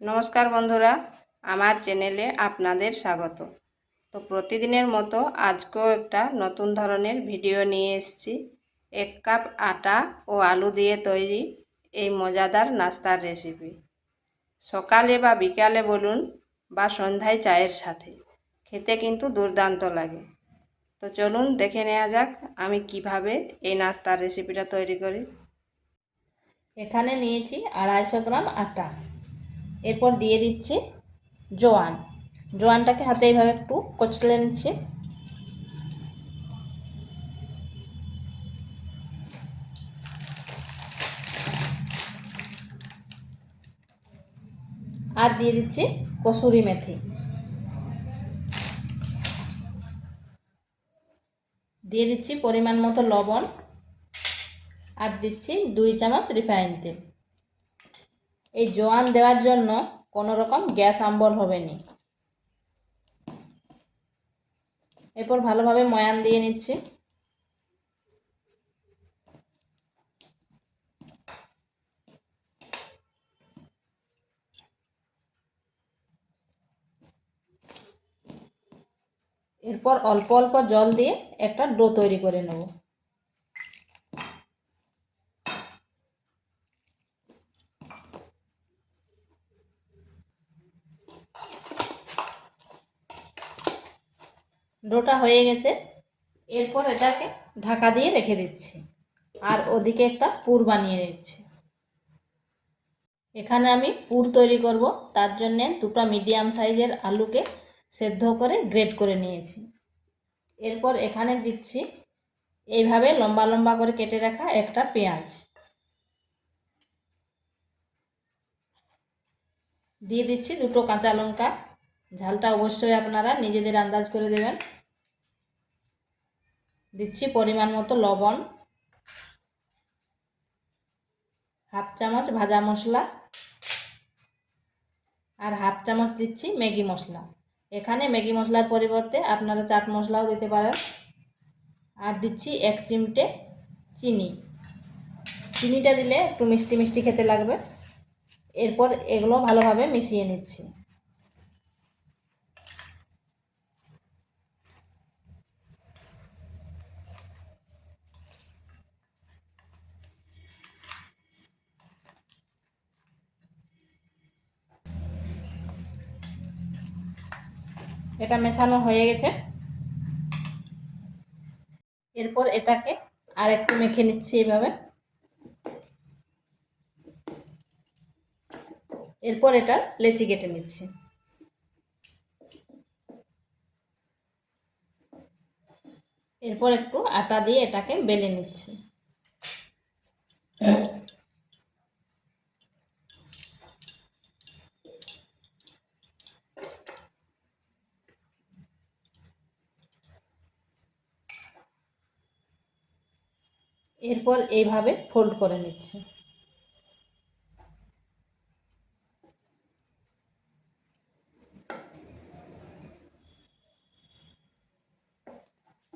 নমস্কার বন্ধুরা, আমার চ্যানেলে আপনাদের স্বাগত। তো প্রতিদিনের মতো আজকেও একটা নতুন ধরনের ভিডিও নিয়ে এসেছি। এক কাপ আটা ও আলু দিয়ে তৈরি এই মজাদার নাস্তার রেসিপি সকালে বা বিকালে বলুন বা সন্ধ্যায় চায়ের সাথে, খেতে কিন্তু দুর্দান্ত লাগে। তো চলুন দেখে নেওয়া যাক আমি কীভাবে এই নাস্তার রেসিপিটা তৈরি করি। এখানে নিয়েছি আড়াইশো গ্রাম আটা। এরপর দিয়ে দিচ্ছি জোয়ান। জোয়ানটাকে হাতে এইভাবে একটু কচলে নিচ্ছি। আর দিয়ে দিচ্ছি কসুরি মেথি। দিয়ে দিচ্ছি পরিমাণ মতো লবণ। আর দিচ্ছি দুই চামচ রিফাইন তেল। এই জোয়ান দেওয়ার জন্য কোনো রকম গ্যাস আম্বল হবে না এরপর ভালোভাবে ময়ান দিয়ে নিচ্ছি। এরপর অল্প অল্প জল দিয়ে একটা ডো তৈরি করে নেব। ডোটা হয়ে গেছে। এরপর এটাকে ঢাকা দিয়ে রেখে দিচ্ছি। আর ওদিকে একটা পুর বানিয়ে নিচ্ছি। এখানে আমি পুর তৈরি করব। তার জন্যে দুটো মিডিয়াম সাইজের আলুকে সেদ্ধ করে গ্রেড করে নিয়েছি। এরপর এখানে দিচ্ছি এইভাবে লম্বা লম্বা করে কেটে রাখা একটা পেঁয়াজ। দিয়ে দিচ্ছি দুটো কাঁচা লঙ্কা। ঝালটা অবশ্যই আপনারা নিজেদের আন্দাজ করে দেবেন। দিচ্ছি পরিমাণ মতো লবণ, হাফ চামচ ভাজা মশলা আর হাফ চামচ দিচ্ছি ম্যাগি মশলা। এখানে ম্যাগি মশলার পরিবর্তে আপনারা চাট মশলাও দিতে পারেন। আর দিচ্ছি এক চিমটে চিনি। চিনিটা দিলে একটু মিষ্টি মিষ্টি খেতে লাগবে। এরপর এগুলো ভালোভাবে মিশিয়ে নিচ্ছি। এটা মেশানো হয়ে গেছে। এরপর এটাকে আর একটু মেখে নিচ্ছি এভাবে। এরপর এটা লেচি কেটে নিচ্ছি। এরপর একটু আটা দিয়ে এটাকে বেলে নিচ্ছি। এরপর এইভাবে ফোল্ড করে নিচ্ছি।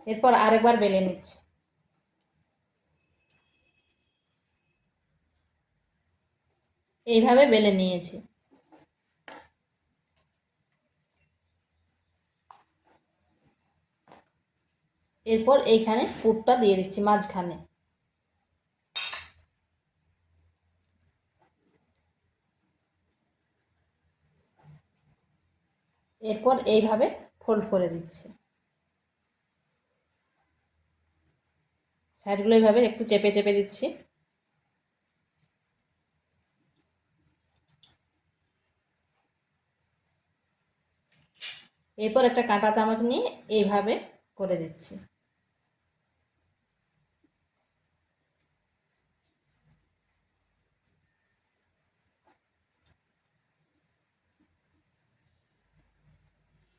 এরপর আরেকবার বেলে নিচ্ছি। এইভাবে বেলে নিয়েছি। এরপর এইখানে পুরটা দিয়ে দিচ্ছি মাঝখানে। এরপর এইভাবে ফোল্ড করে দিচ্ছি। সাইডগুলো এইভাবে একটু চেপে চেপে দিচ্ছি। এরপর একটা কাঁটা চামচ নিয়ে এইভাবে করে দিচ্ছি।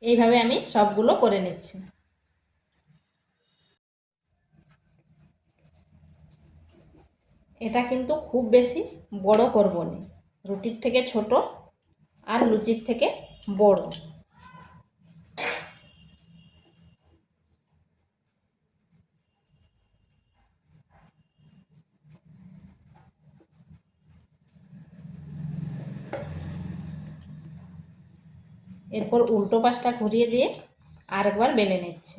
এইভাবে আমি সবগুলো করে নিচ্ছি। এটা কিন্তু খুব বেশি বড় করব না। রুটির থেকে ছোট আর লুচির থেকে বড়। এরপর উল্টো পাশটা ঘুরিয়ে দিয়ে আরেকবার বেলে নিচ্ছি।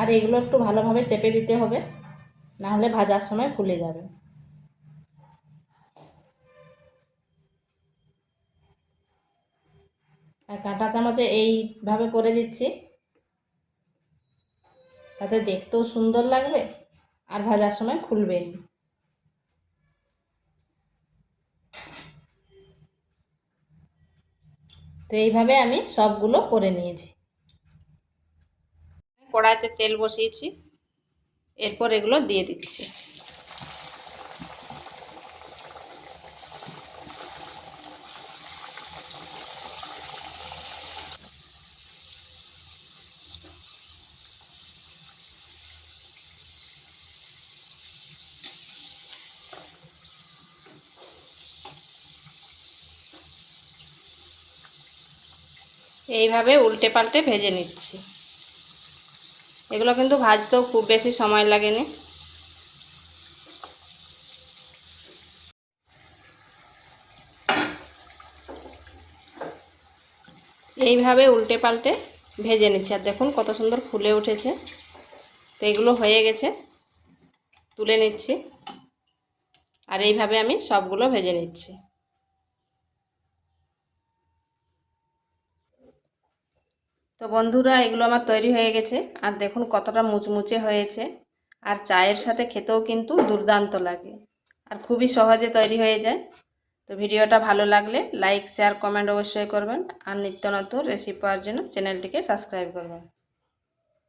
আর এগুলো একটু ভালোভাবে চেপে দিতে হবে নাহলে ভাজার সময় ফুলে যাবে। আর কাঁটা চামচে এইভাবে করে দিচ্ছি। তাতে দেখতেও সুন্দর লাগবে আর ভাজার সময় খুলবে না। তো এইভাবে আমি সবগুলো করে নিয়েছি। কড়াইতে তেল বসিয়েছি, এরপর এগুলো দিয়ে দিচ্ছি। এইভাবে উল্টে পাল্টে ভেজে নিচ্ছি। এগুলো কিন্তু ভাজতেও খুব বেশি সময় লাগেনি। এইভাবে উল্টে পাল্টে ভেজে নিচ্ছি। আর দেখুন কত সুন্দর ফুলে উঠেছে। তো এগুলো হয়ে গেছে। তুলে নিচ্ছি। আর এইভাবে আমি সবগুলো ভেজে নিচ্ছি। তো বন্ধুরা, এগুলো আমার তৈরি হয়ে গেছে। আর দেখুন কতটা মুচমুচে হয়েছে। আর চায়ের সাথে খেতেও কিন্তু দুর্দান্ত লাগে। আর খুবই সহজে তৈরি হয়ে যায়। তো ভিডিওটা ভালো লাগলে লাইক, শেয়ার, কমেন্ট অবশ্যই করবেন। আর নিত্য নতুন রেসিপি পাওয়ার জন্য চ্যানেলটিকে সাবস্ক্রাইব করবেন।